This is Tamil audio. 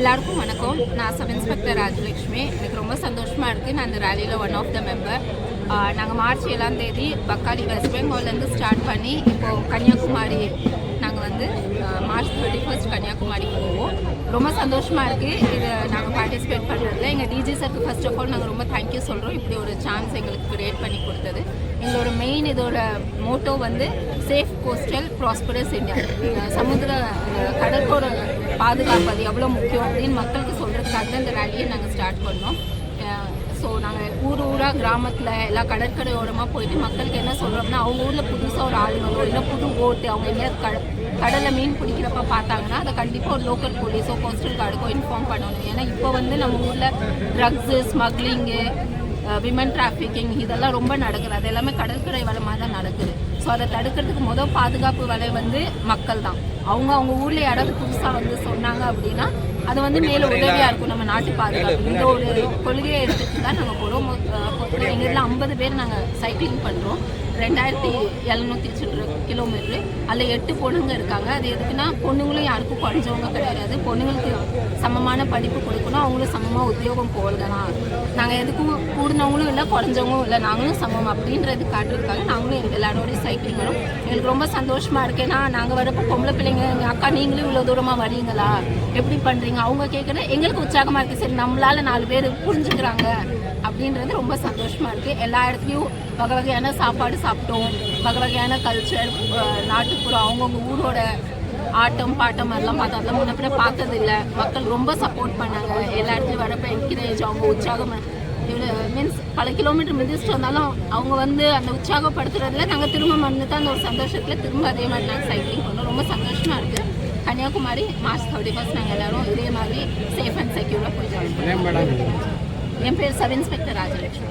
எல்லாருக்கும் வணக்கம். நான் சப் இன்ஸ்பெக்டர் ராஜலட்சுமி. எனக்கு ரொம்ப சந்தோஷமாக இருக்குது நான் இந்த ரேலியில் ஒன் ஆஃப் த மெம்பர் நாங்கள் மார்ச் ஏழாம் தேதி பக்காளி வெஸ்ட் பெங்கால்லேருந்து ஸ்டார்ட் பண்ணி இப்போது கன்னியாகுமரி நாங்கள் வந்து மார்ச் தேர்ட்டி ஃபர்ஸ்ட் கன்னியாகுமரி போவோம். ரொம்ப சந்தோஷமாக இருக்குது இது நாங்கள் பார்ட்டிசிபேட் பண்ணுறதுல எங்கள் டிஜி சருக்கு ஃபர்ஸ்ட் ஆஃப் ஆல் நாங்கள் ரொம்ப தேங்க்யூ சொல்கிறோம் இப்படி ஒரு சான்ஸ் எங்களுக்கு கிரியேட் பண்ணி கொடுத்தது. எங்களோட மெயின் இதோட மோட்டோ வந்து சேஃப் கோஸ்டல் ப்ராஸ்பரஸ் இந்தியா சமுத்திர அஹ், கடற்கோர பாதுகாப்பு அது எவ்வளோ முக்கியம் அப்படின்னு மக்களுக்கு சொல்கிறதுக்காக தான் இந்த ரேலியை நாங்கள் ஸ்டார்ட் பண்ணோம். ஸோ நாங்கள் ஊர் ஊராக கிராமத்தில் எல்லா கடற்கரையோரமாக போயிட்டு மக்களுக்கு என்ன சொல்கிறோம்னா அவங்க ஊரில் புதுசாக ஒரு ஆளுங்களோ இல்லை புது ஓட்டு அவங்க எங்கேயாவது கட கடலை மீன் பிடிக்கிறப்ப பார்த்தாங்கன்னா அதை கண்டிப்பாக ஒரு லோக்கல் போலீஸோ கோஸ்டல் கார்டுக்கோ இன்ஃபார்ம் பண்ணணும். ஏன்னா இப்போ வந்து நம்ம ஊரில் ட்ரக்ஸு ஸ்மக்லிங்கு விமன் டிராஃபிக்கிங் இதெல்லாம் ரொம்ப நடக்குது. அது எல்லாமே கடற்கரை வளமாக தான் நடக்குது. ஸோ அதை தடுக்கிறதுக்கு மொதல் பாதுகாப்பு வலை வந்து மக்கள் தான் அவங்க அவங்க ஊரில் யாராவது புதுசாக வந்து சொன்னாங்க அப்படின்னா அது வந்து மேலே உதவியாக இருக்கும். நம்ம நாட்டு பாதுகாப்பு. இந்த ஒரு கொள்கையை எடுத்துட்டு தான் நாங்கள் போகிறோம் எங்கள் இதில் ஐம்பது பேர் நாங்கள் சைக்கிளிங் பண்ணுறோம் ரெண்டாயிரத்தி எழுநூற்றி சில்லற கிலோமீட்ரு அதில் எட்டு பொண்ணுங்க இருக்காங்க. அது எதுக்குன்னா பொண்ணுங்களும் யாருக்கும் குறைஞ்சவங்க கிடையாது. பொண்ணுங்களுக்கு சமமான படிப்பு கொடுக்கணும். அவங்களும் சமமாக உத்தியோகம் போகலாம் நாங்கள் எதுக்கும் கூடினவங்களும் இல்லை குறைஞ்சவங்களும் இல்லை. நாங்களும் சமம் அப்படின்றது காட்டுறதுக்காக நாங்களும் எல்லாரோடையும் சைக்கிளிங் வரோம் எங்களுக்கு ரொம்ப சந்தோஷமாக இருக்கேன்னா நாங்கள் வரப்போ பொம்பளை பிள்ளைங்க எங்கள் அக்கா நீங்களும் இவ்வளோ தூரமாக வரீங்களா எப்படி பண்ணுறீங்க அவங்க கேட்குற எங்களுக்கு உற்சாகமாக இருக்குது சரி நம்மளால நாலு பேர் புரிஞ்சுக்கிறாங்க அப்படின்றது ரொம்ப சந்தோஷமாக இருக்குது எல்லா இடத்துலையும் வகை வகையான சாப்பாடு சாப்பிட்டோம். வகை வகையான கல்ச்சர் நாட்டுப்புறம் அவங்கவுங்க ஊரோட ஆட்டம் பாட்டம் எல்லாம் பார்த்தோம். அதெல்லாம் முன்ன பின்ன பார்த்தது மக்கள் ரொம்ப சப்போர்ட் பண்ணாங்க. எல்லா இடத்துலையும் வரப்போ என்கரேஜ் அவங்க உற்சாகம் மீன்ஸ் பல கிலோமீட்டர் மிதிச்சுட்டு வந்தாலும் அவங்க வந்து அந்த உற்சாகப்படுத்துறதுல நாங்கள் திரும்ப வந்து அந்த ஒரு சந்தோஷத்தில் திரும்ப அதே மாதிரி நாங்கள் சைக்கிளிங் பண்ணோம். ரொம்ப சந்தோஷமாக இருக்குது கன்னியாகுமரி மார்ச் தேர்ட்டி ஃபர்ஸ்ட் நாங்கள் எல்லாரும் இதே மாதிரி சேஃப் அண்ட் செக்யூராக போய் பண்ணோம். என் பேர் சப் இன்ஸ்பெக்டர் ராஜலட்சுமி